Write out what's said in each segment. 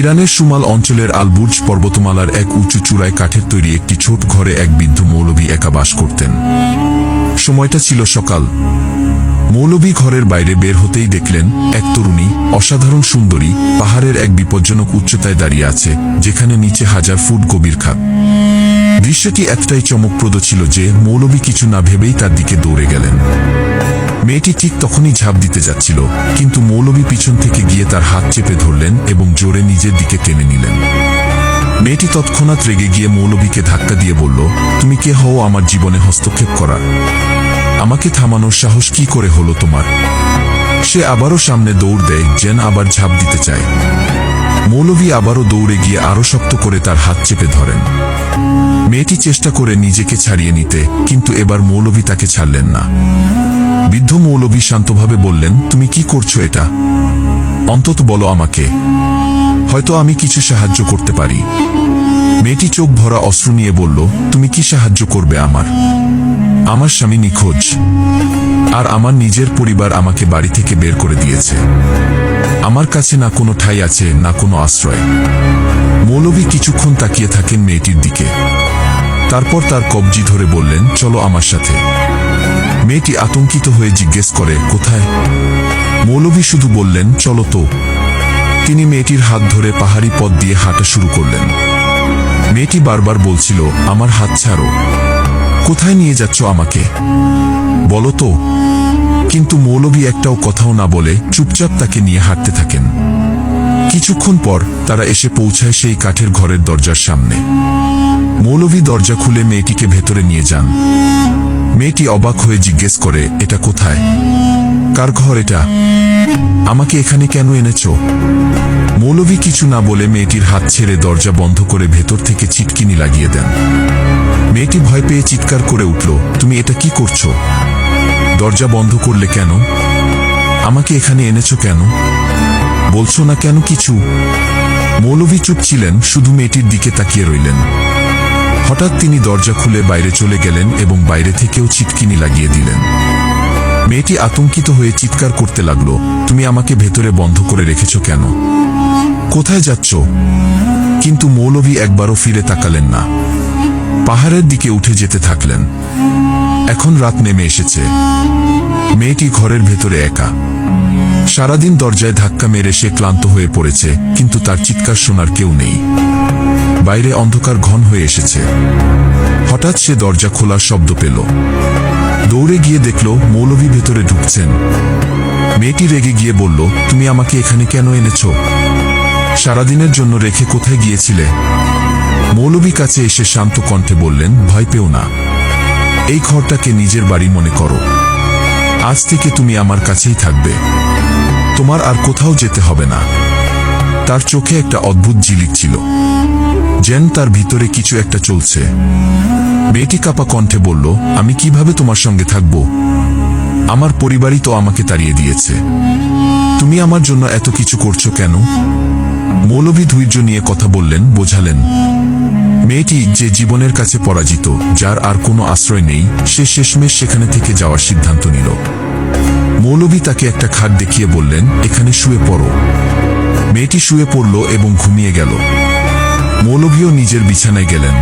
ইরানের সুমাল অঞ্চলের আলবুর্জ পর্বতমালার এক উঁচু চূড়ায় কাঠের তৈরি একটি ছোট ঘরে এক বৃদ্ধ মৌলবী একা বাস করতেন। সময়টা ছিল সকাল। মৌলবী ঘরের বাইরে বের হতেই দেখলেন এক তরুণী অসাধারণ সুন্দরী পাহাড়ের এক বিপজ্জনক উচ্চতায় দাঁড়িয়ে আছে, যেখানে নিচে হাজার ফুট গভীর খাত দৃশ্যটি এতটাই চমকপ্রদ ছিল যে মৌলবী কিছু না ভেবেই তার দিকে দৌড়ে গেলেন। মেয়েটি ঠিক তখনই ঝাঁপ দিতে যাচ্ছিল, কিন্তু মৌলবী পিছন থেকে গিয়ে তার হাত চেপে ধরলেন এবং জোরে নিজের দিকে টেনে নিলেন। মেয়েটি তৎক্ষণাৎ রেগে গিয়ে মৌলবীকে ধাক্কা দিয়ে বলল, তুমি কে হও আমার জীবনে হস্তক্ষেপ করার? আমাকে থামানোর সাহস কি করে হলো তোমার? সে আবারও সামনে দৌড় দেয়, যেন আবার ঝাঁপ দিতে চায়। মৌলভী আবারও দৌড়ে গিয়ে আরও শক্ত করে তার হাত চেপে ধরেন। মেয়েটি চেষ্টা করে নিজেকে ছাড়িয়ে নিতে, কিন্তু এবার মৌলভী তাকে ছাড়লেন না। বৃদ্ধ মৌলভী শান্তভাবে বললেন, তুমি কি করছ এটা? অন্তত বলো আমাকে। হয়তো আমি কিছু সাহায্য করতে পারি। মেয়েটি চোখ ভরা অশ্রু নিয়ে বলল, তুমি কি সাহায্য করবে আমার? আমার স্বামী নিখোঁজ, আর আমার নিজের পরিবার আমাকে বাড়ি থেকে বের করে দিয়েছে। আমার কাছে না কোনো ঠাই আছে, না কোনো আশ্রয়। মৌলভী কিছুক্ষণ তাকিয়ে থাকেন মেয়েটির দিকে। তারপর তার কবজি ধরে বললেন, চলো আমার সাথে। মেয়েটি আতঙ্কিত হয়ে জিজ্ঞেস করে, কোথায়? মৌলভী শুধু বললেন, চলো তো। তিনি মেয়েটির হাত ধরে পাহাড়ি পথ দিয়ে হাঁটা শুরু করলেন। মেয়েটি বারবার বলছিল, আমার হাত ছাড়ো। কোথায় নিয়ে যাচ্ছ আমাকে? বলো তো। কিন্তু মৌলবী একটাও কথাও না বলে চুপচাপ তাকে নিয়ে হাঁটতে থাকেন। কিছুক্ষণ পর তারা এসে পৌঁছায় সেই কাঠের ঘরের দরজার সামনে। মৌলভী দরজা খুলে মেয়েটিকে ভেতরে নিয়ে যান। মেয়েটি অবাক হয়ে জিজ্ঞেস করে, এটা কোথায়? কার ঘর এটা? আমাকে এখানে কেন এনেছো? মৌলভী কিছু না বলে মেয়েটির হাত ছেড়ে দরজা বন্ধ করে ভেতর থেকে চিটকিনি লাগিয়ে দেন। মেয়েটি ভয় পেয়ে চিৎকার করে উঠল, তুমি এটা কি করছ? দরজা বন্ধ করলে কেন? আমাকে এখানে এনেছো কেন? বলছো না কেন কিছু? মৌলভী চুপ ছিলেন, শুধু মেয়েটির দিকে তাকিয়ে রইলেন। হঠাৎ তিনি দরজা খুলে বাইরে চলে গেলেন এবং বাইরে থেকেও চিটকিনি লাগিয়ে দিলেন। মেয়েটি আতঙ্কিত হয়ে চিৎকার করতে লাগল, তুমি আমাকে ভেতরে বন্ধ করে রেখেছ কেন? কোথায় যাচ্ছ? কিন্তু মৌলভী একবারও ফিরে তাকালেন না। পাহাড়ের দিকে উঠে যেতে থাকলেন। এখন রাত নেমে এসেছে। মেয়েটি ঘরের ভেতরে একা। সারাদিন দরজায় ধাক্কা মেরে সে ক্লান্ত হয়ে পড়েছে, কিন্তু তার চিৎকার শোনার কেউ নেই। বাইরে অন্ধকার ঘন হয়ে এসেছে। হঠাৎ সে দরজা খোলার শব্দ পেল। দৌড়ে গিয়ে দেখল মৌলভী ভেতরে ঢুকছেন। মেয়েটি রেগে গিয়ে বলল, তুমি আমাকে এখানে কেন এনেছ? সারাদিনের জন্য রেখে কোথায় গিয়েছিলে? মৌলভী কাছে এসে শান্ত কণ্ঠে বললেন, ভয় পেও না। এই ঘরটাকে নিজের বাড়ি মনে করো। আজ থেকে তুমি আমার কাছেই থাকবে। তোমার আর কোথাও যেতে হবে না। তার চোখে একটা অদ্ভুত জিলিক ছিল। যেন তার ভিতরে কিছু একটা চলছে। মেয়েটি কাপা কণ্ঠে বলল, আমি কীভাবে তোমার সঙ্গে থাকব? আমার পরিবারই তো আমাকে তাড়িয়ে দিয়েছে। তুমি আমার জন্য এত কিছু করছ কেন? মৌলভী ধৈর্য নিয়ে কথা বললেন, বোঝালেন, মেয়েটি যে জীবনের কাছে পরাজিত, যার আর কোনো আশ্রয় নেই, সে শেষমেশ সেখানে থেকে যাওয়ার সিদ্ধান্ত নিল। মৌলভী তাকে একটা খাট দেখিয়ে বললেন, এখানে শুয়ে পড়ো। মেয়েটি শুয়ে পড়ল এবং ঘুমিয়ে গেল। মৌলভীও নিজের বিছানায় গেলেন।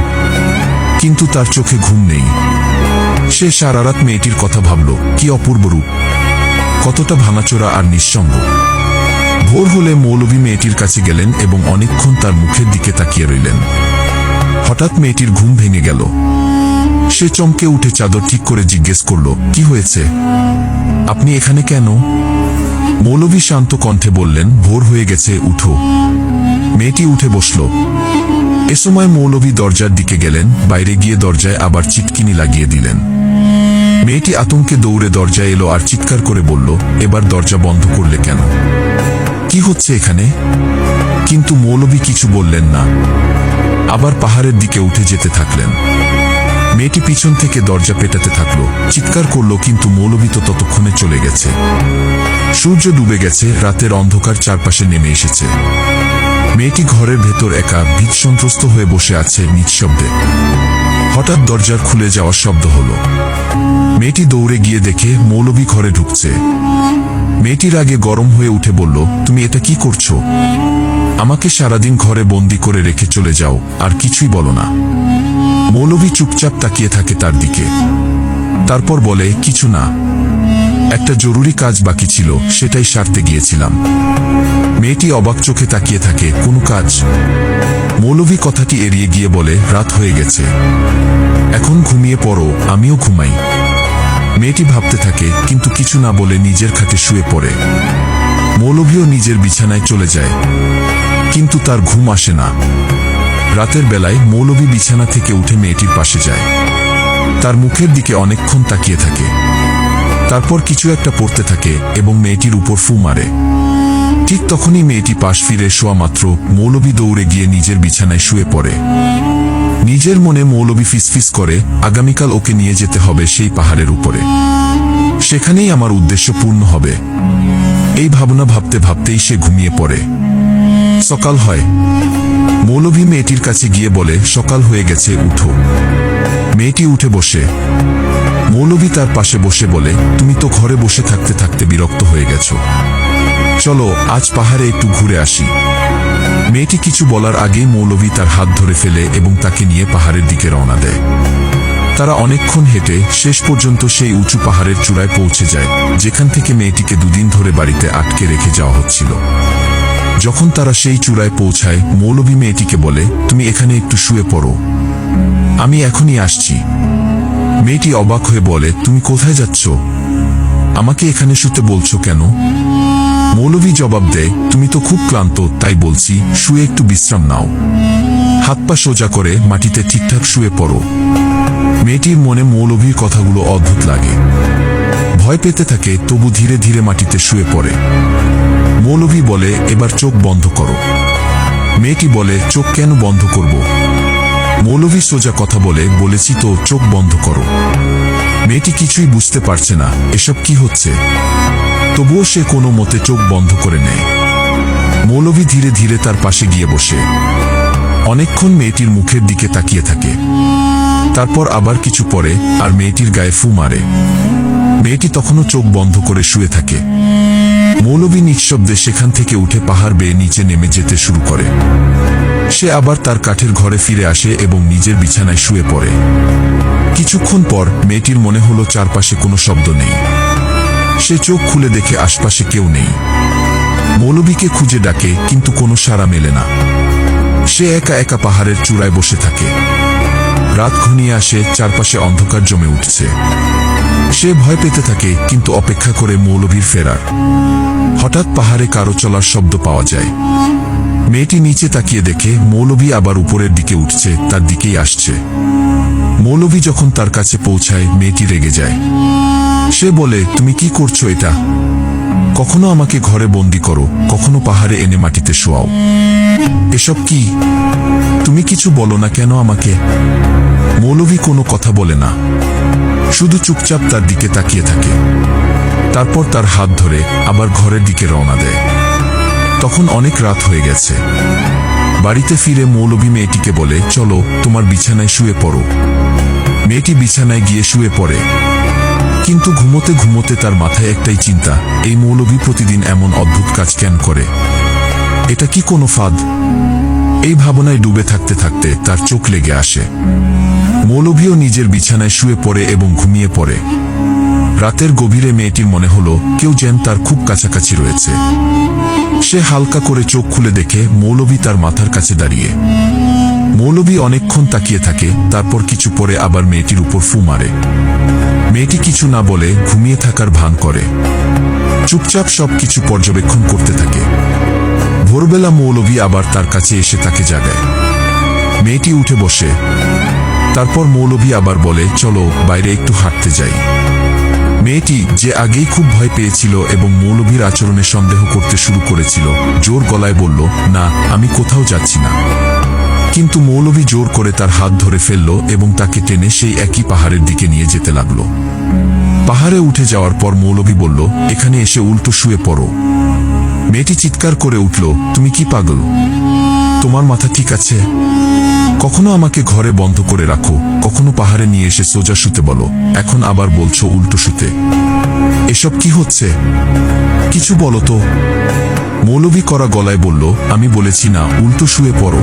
কিন্তু তার চোখে ঘুম নেই। সে সারারাত মেয়েটির কথা ভাবল, কি অপূর্ব রূপ। কতটা ভাঙাচোরা আর নিঃসঙ্গ। ভোর হলে মৌলভী মেয়েটির কাছে গেলেন এবং অনেকক্ষণ তার মুখের দিকে তাকিয়ে রইলেন। হঠাৎ মেয়েটির ঘুম ভেঙে গেল। সে চমকে উঠে চাদর ঠিক করে জিজ্ঞেস করল, কি হয়েছে? আপনি এখানে কেন? মৌলভী শান্ত কণ্ঠে বললেন, ভোর হয়ে গেছে, উঠো। মেয়েটি উঠে বসল। এ সময় মৌলভী দরজার দিকে গেলেন, বাইরে গিয়ে দরজায় আবার চিটকিনি লাগিয়ে দিলেন। মেয়েটি আতঙ্কে দৌড়ে দরজায় এলো আর চিৎকার করে বলল, এবার দরজা বন্ধ করলে কেন? কি হচ্ছে এখানে? কিন্তু মৌলভী কিছু বললেন না। আবার পাহাড়ের দিকে উঠে যেতে থাকলেন। মেয়েটি পিছন থেকে দরজা পেটাতে থাকল, চিৎকার করল, কিন্তু মৌলভী তো ততক্ষণে চলে গেছে। সূর্য ডুবে গেছে, রাতের অন্ধকার চারপাশে নেমে এসেছে। মেয়েটি ঘরের ভেতর একা ভীত সন্ত্রস্ত হয়ে বসে আছে নিঃশব্দে। হঠাৎ দরজার খুলে যাওয়ার শব্দ হলো। মেয়েটি দৌড়ে গিয়ে দেখে মৌলভী ঘরে ঢুকছে। মেয়েটির আগে গরম হয়ে উঠে বলল, তুমি এটা কি করছ? আমাকে সারাদিন ঘরে বন্দি করে রেখে চলে যাও, আর কিছুই বলো না। মৌলভী চুপচাপ তাকিয়ে থাকে তার দিকে। তারপর বলে, কিছু না একটা জরুরি কাজ বাকি ছিল, সেটাই সারতে গিয়েছিলাম। মেয়েটি অবাক চোখে তাকিয়ে থাকে, কোনো কাজ? মৌলভী কথাটি এড়িয়ে গিয়ে বলে, রাত হয়ে গেছে। এখন ঘুমিয়ে পড়ো, আমিও ঘুমাই। মেয়েটি ভাবতে থাকে, কিন্তু কিছু না বলে নিজের খাটে শুয়ে পড়ে। মৌলভীও নিজের বিছানায় চলে যায়। কিন্তু তার ঘুম আসে না। রাতের বেলায় মৌলভী বিছানা থেকে উঠে মেয়েটির পাশে যায়। তার মুখের দিকে অনেকক্ষণ তাকিয়ে থাকে। তারপর কিছু একটা পড়তে থাকে এবং মেয়েটির উপর ফু মারে। ঠিক তখনই মেয়েটি পাশ ফিরে শোয়া মাত্র মৌলভী দৌড়ে গিয়ে নিজের বিছানায় শুয়ে পড়ে। নিজের মনে মৌলভী ফিসফিস করে, আগামীকাল ওকে নিয়ে যেতে হবে সেই পাহাড়ের উপরে। সেখানেই আমার উদ্দেশ্য পূর্ণ হবে। এই ভাবনা ভাবতে ভাবতেই সে ঘুমিয়ে পড়ে। সকাল হয়। মৌলভী মেয়েটির কাছে গিয়ে বলে, সকাল হয়ে গেছে, উঠো। মেয়েটি উঠে বসে। মৌলভী তার পাশে বসে বলে, তুমি তো ঘরে বসে থাকতে থাকতে বিরক্ত হয়ে গেছো। চলো, আজ পাহাড়ে একটু ঘুরে আসি। মেয়েটি কিছু বলার আগেই মৌলভী তার হাত ধরে ফেলে এবং তাকে নিয়ে পাহাড়ের দিকে রওনা দেয়। তারা অনেকক্ষণ হেঁটে শেষ পর্যন্ত সেই উঁচু পাহাড়ের চূড়ায় পৌঁছে যায়, যেখান থেকে মেয়েটিকে দুদিন ধরে বাড়িতে আটকে রেখে যাওয়া হচ্ছিল। যখন তারা সেই চূড়ায় পৌঁছায়, মৌলভী মেয়েটিকে বলে, তুমি এখানে একটু শুয়ে পড়ো। আমি এখনই আসছি। মেয়েটি অবাক হয়ে বলে, তুমি কোথায় যাচ্ছ? আমাকে এখানে শুতে বলছো কেন? মৌলভী জবাব দেয়, তুমি তো খুব ক্লান্ত, তাই বলছি, শুয়ে একটু বিশ্রাম নাও। হাত পা সোজা করে মাটিতে ঠিকঠাক শুয়ে পড়ো। মেয়েটির মনে মৌলভীর কথাগুলো অদ্ভুত লাগে। ভয় পেতে থাকে, তবু ধীরে ধীরে মাটিতে শুয়ে পড়ে। মৌলভী বলে, এবার চোখ বন্ধ করো। মেয়েটি বলে, চোখ কেন বন্ধ করব? মৌলভী সোজা কথা বলে বলেছি, তো চোখ বন্ধ করো। মেয়েটি কিছুই বুঝতে পারছে না, এসব কি হচ্ছে? তবুও সে কোনো মতে চোখ বন্ধ করে নেয়। মৌলভী ধীরে ধীরে তার পাশে গিয়ে বসে। অনেকক্ষণ মেয়েটির মুখের দিকে তাকিয়ে থাকে। তারপর আবার কিছু পরে আর মেয়েটির গায়ে ফু মারে। মেয়েটি তখনও চোখ বন্ধ করে শুয়ে থাকে। মৌলভী নিঃশব্দে সেখান থেকে উঠে পাহাড় বেয়ে নিচে নেমে যেতে শুরু করে। সে আবার তার কাঠের ঘরে ফিরে আসে এবং নিজের বিছানায় শুয়ে পড়ে। কিছুক্ষণ পর মেয়েটির মনে হলো চারপাশে কোনো শব্দ নেই। সে চোখ খুলে দেখে আশপাশে কেউ নেই। মৌলভীকে খুঁজে ডাকে, কিন্তু কোনো সাড়া মেলে না। সে একা একা পাহাড়ের চূড়ায় বসে থাকে। রাত ঘনিয়ে আসে, চারপাশে অন্ধকার জমে উঠছে। সে ভয় পেতে থাকে, কিন্তু অপেক্ষা করে মৌলভীর ফেরার। হঠাৎ পাহাড়ে কারও চলার শব্দ পাওয়া যায়। মেয়েটি নিচে তাকিয়ে দেখে মৌলভী আবার উপরের দিকে উঠছে, তার দিকেই আসছে। মৌলভী যখন তার কাছে পৌঁছায়, মেয়েটি রেগে যায়। সে বলে, তুমি কি করছ এটা? কখনো আমাকে ঘরে বন্দি করো, কখনো পাহাড়ে এনে মাটিতে শোয়াও। এসব কি? তুমি কিছু বলো না কেন আমাকে? মৌলভী কোনো কথা বলে না। শুধু চুপচাপ তার দিকে তাকিয়ে থাকে। তারপর তার হাত ধরে আবার ঘরের দিকে রওনা দেয়। তখন অনেক রাত হয়ে গেছে। বাড়িতে ফিরে মৌলভী মেয়েটিকে বলে, চলো, তোমার বিছানায় শুয়ে পড়ো। মেয়েটি বিছানায় গিয়ে শুয়ে পড়ে। কিন্তু ঘুমোতে ঘুমোতে তার মাথায় একটাই চিন্তা, এই মৌলভী প্রতিদিন এমন অদ্ভুত কাজ কেন করে? এটা কি কোনো ফাঁদ? এই ভাবনায় ডুবে থাকতে থাকতে তার চোখ লেগে আসে। মৌলভীও নিজের বিছানায় শুয়ে পড়ে এবং ঘুমিয়ে পড়ে। রাতের গভীরে মেয়েটির মনে হলো, কেউ যেন তার খুব কাছাকাছি রয়েছে। সে হালকা করে চোখ খুলে দেখে মৌলভী তার মাথার কাছে দাঁড়িয়ে। মৌলভী অনেকক্ষণ তাকিয়ে থাকে, তারপর কিছু পরে আবার মেয়েটির উপর ফু মারে। মেয়েটি কিছু না বলে ঘুমিয়ে থাকার ভান করে। চুপচাপ সব কিছু পর্যবেক্ষণ করতে থাকে। ভোরবেলা মৌলভী আবার তার কাছে এসে তাকে জাগায়। মেয়েটি উঠে বসে তারপর মৌলভী আবার বলে, চলো বাইরে একটু হাঁটতে যাই। মেয়েটি যে আগেই খুব ভয় পেয়েছিল এবং মৌলভীর আচরণে সন্দেহ করতে শুরু করেছিল, জোর গলায় বলল, না, আমি কোথাও যাচ্ছি না। কিন্তু মৌলভী জোর করে তার হাত ধরে ফেলল এবং তাকে টেনে সেই একই পাহাড়ের দিকে নিয়ে যেতে লাগল। পাহাড়ে উঠে যাওয়ার পর মৌলভী বলল, এখানে এসে উল্টো শুয়ে পড়ো। মেয়েটি চিৎকার করে উঠল, তুমি কি পাগল? তোমার মাথা ঠিক আছে? কখনো আমাকে ঘরে বন্ধ করে রাখো, কখনো পাহাড়ে নিয়ে এসে সোজা শুতে বলো, এখন আবার বলছো উল্টো শুতে। এসব কি হচ্ছে? কিছু বলো তো। মৌলবি করা গলায় বলল, আমি বলেছি না, উল্টো শুয়ে পড়ো।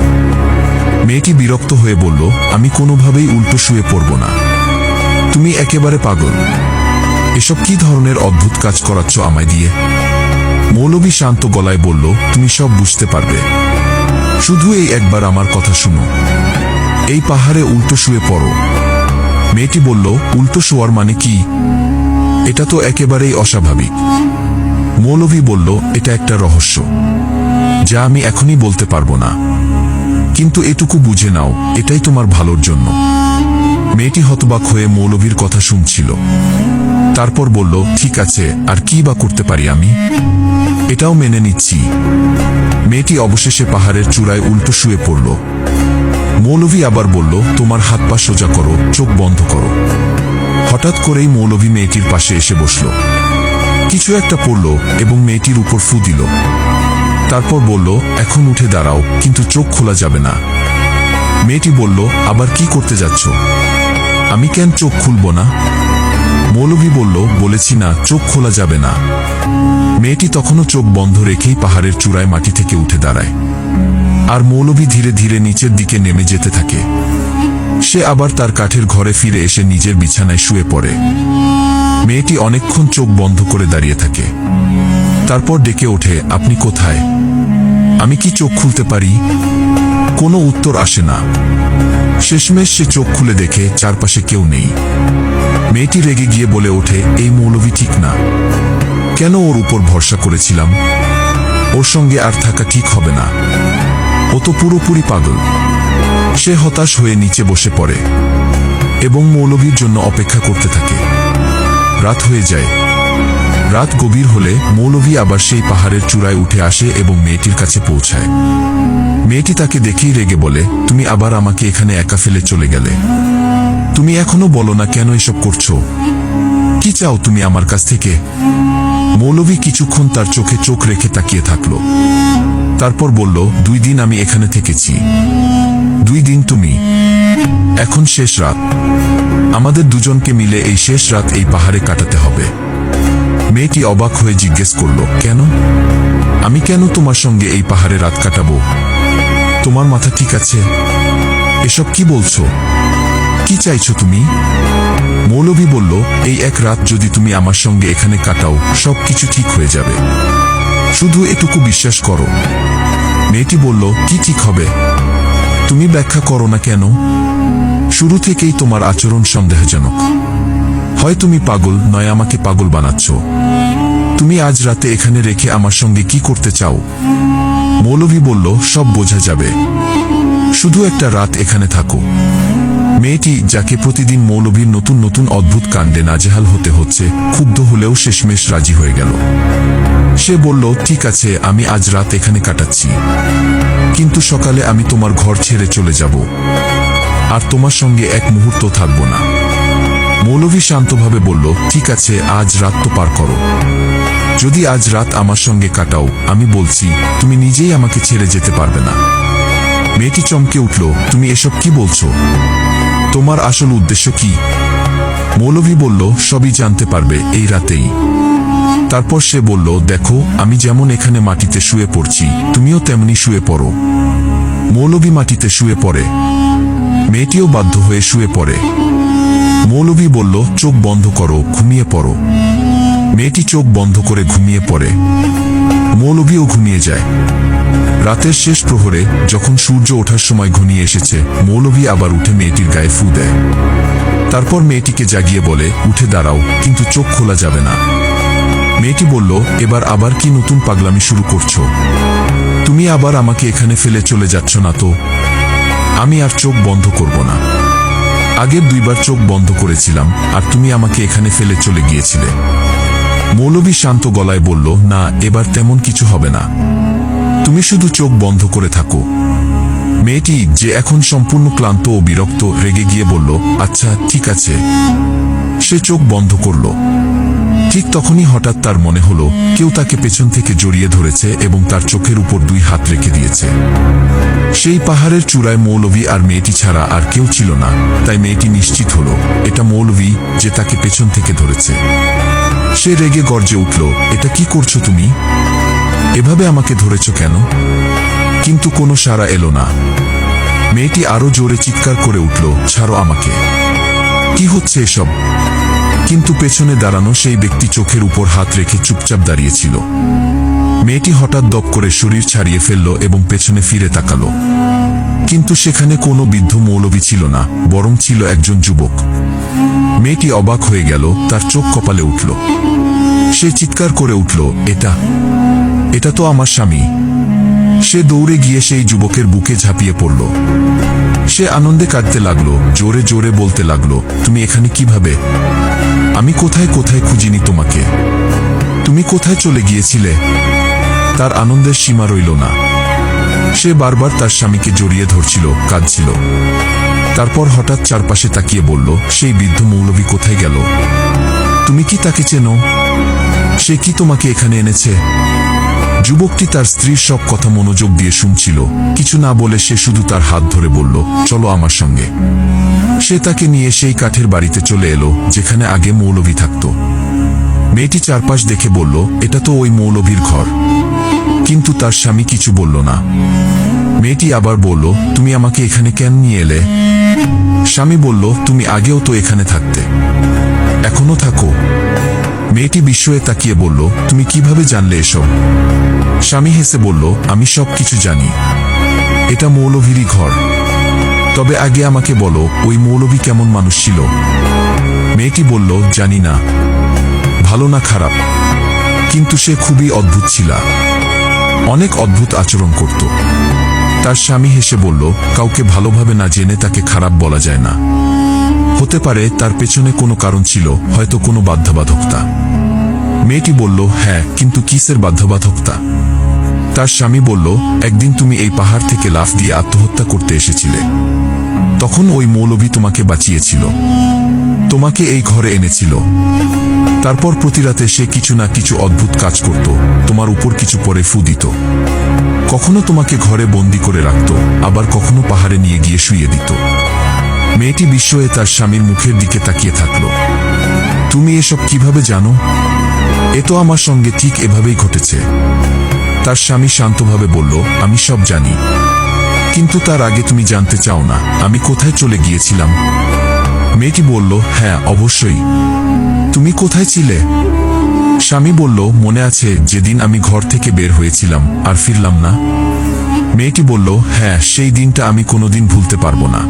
মেয়েটি বিরক্ত হয়ে বলল, আমি কোনোভাবেই উল্টো শুয়ে পড়ব না। তুমি একেবারে পাগল। এসব কি ধরনের অদ্ভুত কাজ করাচ্ছ আমায় দিয়ে? মৌলবী শান্ত গলায় বলল, তুমি সব বুঝতে পারবে। শুধু এই একবার আমার কথা শুনো। এই পাহাড়ে উল্টো শুয়ে পড়ো। মেয়েটি বলল, উল্টো শোয়ার মানে কি? এটা তো একেবারেই অস্বাভাবিক। মৌলভী বলল, এটা একটা রহস্য, যা আমি এখনই বলতে পারব না। কিন্তু এটুকু বুঝে নাও, এটাই তোমার ভালোর জন্য। মেয়েটি হতবাক হয়ে মৌলভীর কথা শুনছিল। তারপর বলল, ঠিক আছে, আর কি বা করতে পারি আমি? এটাও মেনে নিচ্ছি। মেয়েটি অবশেষে পাহাড়ের চূড়ায় উল্টো শুয়ে পড়ল। মৌলভী আবার বলল, তোমার হাত পা সোজা করো, চোখ বন্ধ করো। হঠাৎ করেই মৌলভী মেয়েটির পাশে এসে বসল। কিছু একটা পড়ল এবং মেয়েটির উপর ফু দিল। তারপর বলল, এখন উঠে দাঁড়াও, কিন্তু চোখ খোলা যাবে না। মেয়েটি বলল, আবার কি করতে যাচ্ছ? আমি কেন চোখ খুলব না? মৌলভী বলল, বলেছি না, চোখ খোলা যাবে না। মেয়েটি তখনও চোখ বন্ধ রেখেই পাহাড়ের চূড়ায় মাটি থেকে উঠে দাঁড়ায়। আর মৌলভী ধীরে ধীরে নিচের দিকে নেমে যেতে থাকে। সে আবার তার কাঠের ঘরে ফিরে এসে নিজের বিছানায় শুয়ে পড়ে। মেয়েটি অনেকক্ষণ চোখ বন্ধ করে দাঁড়িয়ে থাকে। তারপর ডেকে ওঠে, আপনি কোথায়? আমি কি চোখ খুলতে পারি? কোনো উত্তর আসে না। শেষমেশ সে চোখ খুলে দেখে চারপাশে কেউ নেই। মেয়েটি রেগে গিয়ে বলে ওঠে, এই মৌলভী ঠিক না। কেন ওর উপর ভরসা করেছিলাম? ওর সঙ্গে আর থাকা ঠিক হবে না। ও তো পুরোপুরি পাগল। সে হতাশ হয়ে নিচে বসে পড়ে এবং মৌলভীর জন্য অপেক্ষা করতে থাকে। রাত হয়ে যায়। রাত গভীর হলে মৌলভী আবার সেই পাহাড়ের চূড়ায় উঠে আসে এবং মেয়েটির কাছে পৌঁছায়। মেয়েটি তাকে দেখেই রেগে বলে, তুমি আবার আমাকে এখানে একা ফেলে চলে গেলে। তুমি এখনও বলো না কেন এসব করছ? কি চাও তুমি আমার কাছ থেকে? মৌলভী কিছুক্ষণ তার চোখে চোখ রেখে তাকিয়ে থাকল। তারপর বলল, দুই দিন আমি এখানে থেকেছি। দুই দিন তুমি। এখন শেষ রাত। আমাদের দুজনকে মিলে এই শেষ রাত এই পাহাড়ে কাটাতে হবে। মেয়েটি অবাক হয়ে জিজ্ঞেস করল, কেন? আমি কেন তোমার সঙ্গে এই পাহাড়ে রাত কাটাবো? তোমার মাথা ঠিক আছে? এসব কি বলছো? কি চাইছো তুমি? মৌলভী বলল, এই এক রাত যদি তুমি আমার সঙ্গে এখানে কাটাও, সব কিছু ঠিক হয়ে যাবে। শুধু এটুকু বিশ্বাস করো। মেয়েটি বলল, কি ঠিক হবে? তুমি ব্যাখ্যা করো না কেন? শুরু থেকেই তোমার আচরণ সন্দেহজনক। হয় তুমি পাগল, নয় আমাকে পাগল বানাচ্ছ। তুমি আজ রাতে এখানে রেখে আমার সঙ্গে কি করতে চাও? মৌলভী বলল, সব বোঝা যাবে। শুধু একটা রাত এখানে থাকো। মেয়েটি, যাকে প্রতিদিন মৌলভীর নতুন নতুন অদ্ভুত কাণ্ডে নাজেহাল হতে হচ্ছে, ক্ষুব্ধ হলেও শেষমেশ রাজি হয়ে গেল। সে বলল, ঠিক আছে, আমি আজ রাত এখানে কাটাচ্ছি। কিন্তু সকালে আমি তোমার ঘর ছেড়ে চলে যাব। আর তোমার সঙ্গে এক মুহূর্ত থাকব না। মৌলভী শান্তভাবে বলল, ঠিক আছে, আজ রাত তো পার করো। যদি আজ রাত আমার সঙ্গে কাটাও, আমি বলছি, তুমি নিজেই আমাকে ছেড়ে যেতে পারবে না। মেয়েটি চমকে উঠল, তুমি এসব কি বলছো? তোমার আসল উদ্দেশ্য কি? মৌলভী বলল, সবই জানতে পারবে, এই রাতেই। তারপর সে বলল, দেখো, আমি যেমন এখানে মাটিতে শুয়ে পড়ছি, তুমিও তেমনি শুয়ে পড়ো। মৌলভী মাটিতে শুয়ে পড়ে। মেয়েটিও বাধ্য হয়ে শুয়ে পড়ে। মৌলভী বলল, চোখ বন্ধ করো, ঘুমিয়ে পড়ো। মেয়েটি চোখ বন্ধ করে ঘুমিয়ে পড়ে। মৌলভীও ঘুমিয়ে যায়। রাতের শেষ প্রহরে, যখন সূর্য ওঠার সময় ঘনিয়ে এসেছে, মৌলভী আবার উঠে মেয়েটির গায়ে ফু দেয়। তারপর মেয়েটিকে জাগিয়ে বলে, উঠে দাঁড়াও, কিন্তু চোখ খোলা যাবে না। মেয়েটি বলল, এবার আবার কি নতুন পাগলামি শুরু করছ? তুমি আবার আমাকে এখানে ফেলে চলে যাচ্ছ না তো? আমি আর চোখ বন্ধ করব না। আগের দুইবার চোখ বন্ধ করেছিলাম, আর তুমি আমাকে এখানে ফেলে চলে গিয়েছিলে। মৌলবী শান্ত গলায় বলল, না, এবার তেমন কিছু হবে না। তুমি শুধু চোখ বন্ধ করে থাকো। মেয়েটি, যে এখন সম্পূর্ণ ক্লান্ত ও বিরক্ত, রেগে গিয়ে বলল আচ্ছা ঠিক আছে। সে চোখ বন্ধ করল। ঠিক তখনই হঠাৎ তার মনে হলো, কেউ তাকে পেছন থেকে জড়িয়ে ধরেছে এবং তার চোখের উপর দুই হাত রেখে দিয়েছে। সেই পাহাড়ের চূড়ায় মৌলভী আর মেয়েটি ছাড়া আর কেউ ছিল না, তাই মেয়েটি নিশ্চিত হলো, এটা মৌলভী যে তাকে পেছন থেকে ধরেছে। সে রেগে গর্জে উঠল, এটা কি করছ তুমি? এভাবে আমাকে ধরেছ কেন? কিন্তু কোনো সাড়া এলো না। মেয়েটি আরও জোরে চিৎকার করে উঠল, ছাড়ো আমাকে। কি হচ্ছে এসব? কিন্তু পেছনে দাঁড়ানো সেই ব্যক্তি চোখের উপর হাত রেখে চুপচাপ দাঁড়িয়েছিল। মেয়েটি হঠাৎ দপ করে শরীর ছাড়িয়ে ফেলল এবং পেছনে ফিরে তাকালো। কিন্তু সেখানে কোনো বৃদ্ধ মৌলবী ছিল না, বরং ছিল একজন যুবক। মেয়েটি অবাক হয়ে গেল, তার চোখ কপালে উঠল। সে চিৎকার করে উঠল, এটা এটা তো আমার স্বামী। সে দৌড়ে গিয়ে সেই যুবকের বুকে ঝাঁপিয়ে পড়ল। সে আনন্দে কাটতে লাগল, জোরে জোরে বলতে লাগল, তুমি এখানে কীভাবে? আমি কোথায় কোথায় খুঁজিনি তোমাকে। তুমি কোথায় চলে গিয়েছিলে, তার আনন্দের সীমা রইল না। সে বারবার তার স্বামীকে জড়িয়ে ধরছিল, কাঁদছিল। তারপর হঠাৎ চারপাশে তাকিয়ে বলল, সেই বৃদ্ধ মৌলবী কোথায় গেল? তুমি কি তাকে চেনো? সে কি তোমাকে এখানে এনেছে? যুবকটি তার স্ত্রীর সব কথা মনোযোগ দিয়ে শুনছিল। কিছু না বলে সে শুধু তার হাত ধরে বলল, চলো আমার সঙ্গে। সে তাকে নিয়ে সেই কাঠের বাড়িতে চলে এলো, যেখানে আগে মৌলভী থাকত। মেয়েটি চারপাশ দেখে বলল, এটা তো ওই মৌলভীর ঘর। কিন্তু তার স্বামী কিছু বলল না। মেয়েটি আবার বলল, তুমি আমাকে এখানে কেন নিয়ে এলে? স্বামী বলল, তুমি আগেও তো এখানে থাকতে। এখনও থাকো। মেয়েটি বিস্ময়ে তাকিয়ে বলল, তুমি কীভাবে জানলে এসব? স্বামী হেসে বলল, আমি সব কিছু জানি। এটা মৌলভীরই ঘর। তবে আগে আমাকে বলো, ওই মৌলভী কেমন মানুষ ছিল? মেয়েটি বলল, জানি না। ভালো না খারাপ। কিন্তু সে খুবই অদ্ভুত ছিল। অনেক অদ্ভুত আচরণ করত। তার স্বামী হেসে বলল, কাউকে ভালোভাবে না জেনে তাকে খারাপ বলা যায় না। হতে পারে তার পেছনে কোনো কারণ ছিল, হয়তো কোনো বাধ্যবাধকতা। মেয়েটি বলল হ্যাঁ কিন্তু কিসের বাধ্যবাধকতা? তার স্বামী বলল, একদিন তুমি এই পাহাড় থেকে লাফ দিয়ে আত্মহত্যা করতে এসেছিলে। তখন ওই মৌলভী তোমাকে বাঁচিয়েছিল। তোমাকে এই ঘরে এনেছিল। তারপর প্রতি রাতে সে কিছু না কিছু অদ্ভুত কাজ করত। তোমার উপর কিছু পরে ফু দিত। কখনো তোমাকে ঘরে বন্দি করে রাখত, আবার কখনো পাহাড়ে নিয়ে গিয়ে শুয়ে দিত। মেয়েটি বিস্ময়ে তার স্বামীর মুখের দিকে তাকিয়ে থাকল। তুমি এসব কীভাবে জানো? এ তো আমার সঙ্গে ঠিক এভাবেই ঘটেছে। তার স্বামী শান্তভাবে বলল, আমি সব জানি। কিন্তু তার আগে তুমি জানতে চাও না, আমি কোথায় চলে গিয়েছিলাম? মেয়েটি বলল হ্যাঁ অবশ্যই। তুমি কোথায় ছিলে? স্বামী বলল, মনে আছে, যেদিন আমি ঘর থেকে বের হয়েছিলাম, আর ফিরলাম না? মেয়েটি বলল হ্যাঁ সেই দিনটা আমি কোনোদিন ভুলতে পারব না।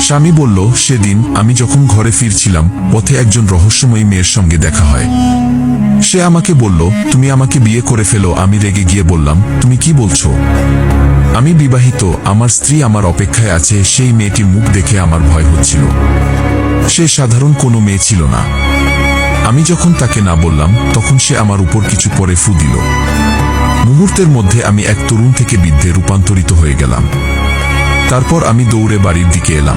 স্বামী বলল, সেদিন আমি যখন ঘরে ফিরছিলাম, পথে একজন রহস্যময়ী মেয়ের সঙ্গে দেখা হয়। সে আমাকে বলল, তুমি আমাকে বিয়ে করে ফেলো। আমি রেগে গিয়ে বললাম, তুমি কি বলছো? আমি বিবাহিত, আমার স্ত্রী আমার অপেক্ষায় আছে, সেই মেয়েটির মুখ দেখে আমার ভয় হচ্ছিল। সে সাধারণ কোনো মেয়ে ছিল না। আমি যখন তাকে না বললাম, তখন সে আমার উপর কিছু পরে ফু দিল। মুহূর্তের মধ্যে আমি এক তরুণ থেকে বৃদ্ধে রূপান্তরিত হয়ে গেলাম। তারপর আমি দৌড়ে বাড়ির দিকে এলাম।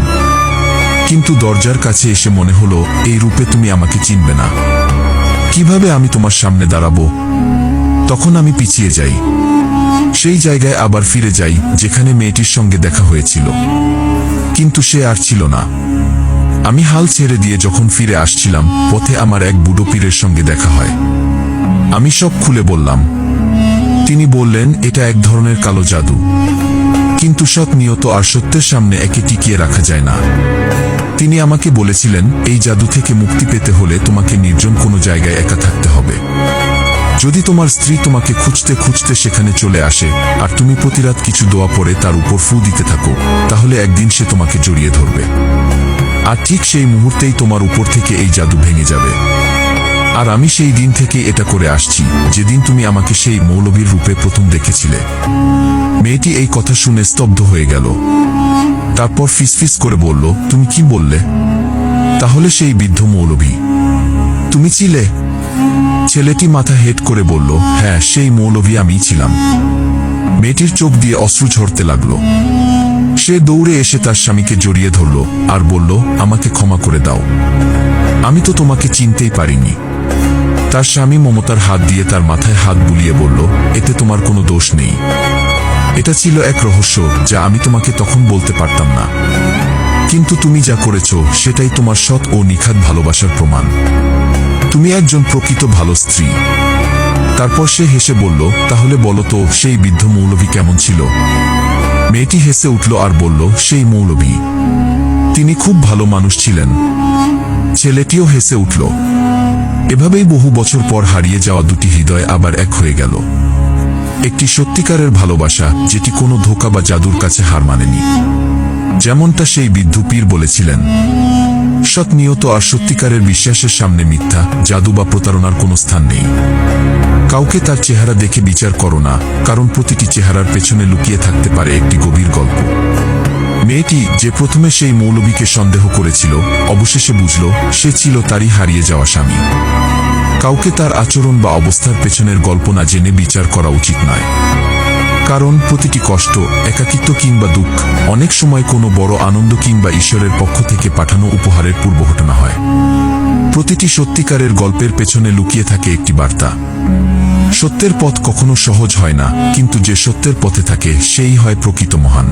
কিন্তু দরজার কাছে এসে মনে হলো, এই রূপে তুমি আমাকে চিনবে না। কীভাবে আমি তোমার সামনে দাঁড়াবো? তখন আমি পিছিয়ে যাই। সেই জায়গায় আবার ফিরে যাই, যেখানে মেয়েটির সঙ্গে দেখা হয়েছিল। কিন্তু সে আর ছিল না। আমি হাল ছেড়ে দিয়ে যখন ফিরে আসছিলাম, পথে আমার এক বুড়ো পীরের সঙ্গে দেখা হয়। আমি সব খুলে বললাম। তিনি বললেন, এটা এক ধরনের কালো জাদু। কিন্তু সৎ নিয়ত আর সত্যের সামনে একে টিকিয়ে রাখা যায় না। তিনি আমাকে বলেছিলেন, এই জাদু থেকে মুক্তি পেতে হলে তোমাকে নির্জন কোনো জায়গায় একা থাকতে হবে। যদি তোমার স্ত্রী তোমাকে খুঁজতে খুঁজতে সেখানে চলে আসে, আর তুমি প্রতিরাত কিছু দোয়া পরে তার উপর ফু দিতে থাকো, তাহলে একদিন সে তোমাকে জড়িয়ে ধরবে। আর ঠিক সেই মুহূর্তেই তোমার উপর থেকে এই জাদু ভেঙে যাবে। আর আমি সেই দিন থেকে এটা করে আসছি, যেদিন তুমি আমাকে সেই মৌলবীর রূপে প্রথম দেখেছিলে। মেয়েটি এই কথা শুনে স্তব্ধ হয়ে গেল। তারপর ফিসফিস করে বলল, তুমি কি বললে? তাহলে সেই বৃদ্ধ মৌলভী তুমি ছিলে? ছেলেটি মাথা হেট করে বলল হ্যাঁ সেই মৌলভী আমি ছিলাম। মেয়েটির চোখ দিয়ে অশ্রু ঝরতে লাগল। সে দৌড়ে এসে তার স্বামীকে জড়িয়ে ধরল আর বলল, আমাকে ক্ষমা করে দাও। আমি তো তোমাকে চিনতেই পারিনি। তার স্বামী মমতার হাত দিয়ে তার মাথায় হাত বুলিয়ে বলল, এতে তোমার কোনো দোষ নেই। এটা ছিল এক রহস্য যা আমি তোমাকে তখন বলতে পারতাম না। কিন্তু তুমি যা করেছ, সেটাই তোমার সৎ ও নিখাত ভালোবাসার প্রমাণ। তুমি একজন প্রকৃত ভালো স্ত্রী। তারপর সে হেসে বলল, তাহলে বলো তো, সেই বৃদ্ধ মৌলভী কেমন ছিল? মেয়েটি হেসে উঠল আর বলল, সেই মৌলভী। তিনি খুব ভালো মানুষ ছিলেন। ছেলেটিও হেসে উঠল। এভাবেই বহু বছর পর হারিয়ে যাওয়া দুটি হৃদয় আবার এক হয়ে গেল। একটি সত্যিকারের ভালোবাসা যেটি কোনো ধোকা বা জাদুর কাছে হার মানেনি। যেমনটা সেই বৃদ্ধ পীর বলেছিলেন, সৎ নিয়ত আর সত্যিকারের বিশ্বাসের সামনে মিথ্যা, জাদু বা প্রতারণার কোনো স্থান নেই। কাউকে তার চেহারা দেখে বিচার করো না, কারণ প্রতিটি চেহারার পেছনে লুকিয়ে থাকতে পারে একটি গভীর গল্প। মেয়েটি যে প্রথমে সেই মৌলবীকে সন্দেহ করেছিল, অবশেষে বুঝল সে ছিল তারই হারিয়ে যাওয়া স্বামী। কাউকে তার আচরণ বা অবস্থার পেছনের গল্প না জেনে বিচার করা উচিত নয়। কারণ প্রতিটি কষ্ট, একাকিত্ব কিংবা দুঃখ অনেক সময় কোনো বড় আনন্দ কিংবা ঈশ্বরের পক্ষ থেকে পাঠানো উপহারের পূর্ব ঘটনা হয়। প্রতিটি সত্যিকারের গল্পের পেছনে লুকিয়ে থাকে একটি বার্তা। সত্যের পথ কখনো সহজ হয় না, কিন্তু যে সত্যের পথে থাকে, সেই হয় প্রকৃত মহান।